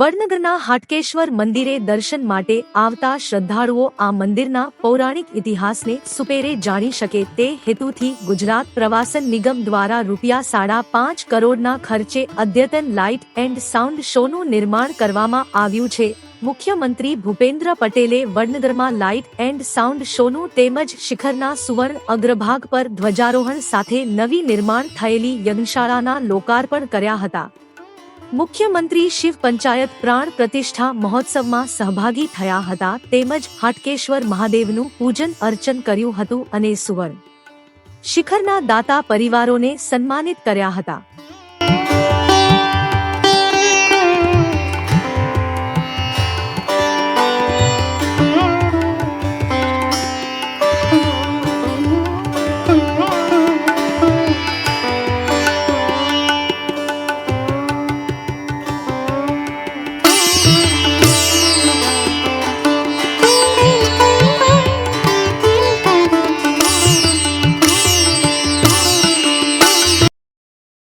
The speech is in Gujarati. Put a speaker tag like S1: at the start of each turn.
S1: વડનગરના હાટકેશ્વર મંદિરે દર્શન માટે આવતા શ્રદ્ધાળુઓ આ મંદિરના પૌરાણિક ઇતિહાસને સુપેરે જાણી શકે તે હેતુથી ગુજરાત પ્રવાસન નિગમ દ્વારા રૂપિયા સાડા પાંચ કરોડના ખર્ચે અદ્યતન લાઇટ એન્ડ સાઉન્ડ શોનું નિર્માણ કરવામાં આવ્યું છે. મુખ્યમંત્રી ભૂપેન્દ્ર પટેલે વડનગરમાં લાઇટ એન્ડ સાઉન્ડ શોનું તેમજ શિખરના સુવર્ણ અગ્રભાગ પર ધ્વજારોહણ સાથે નવી નિર્માણ થયેલી યજ્ઞશાળાના લોકાર્પણ કર્યા હતા. મુખ્યમંત્રી શિવ પંચાયત પ્રાણ પ્રતિષ્ઠા મહોત્સવમાં સહભાગી થયા હતા તેમજ હાટકેશ્વર મહાદેવનું પૂજન અર્ચન કર્યું હતું અને સુવર્ણ શિખરના દાતા પરિવારોને સન્માનિત કર્યા હતા.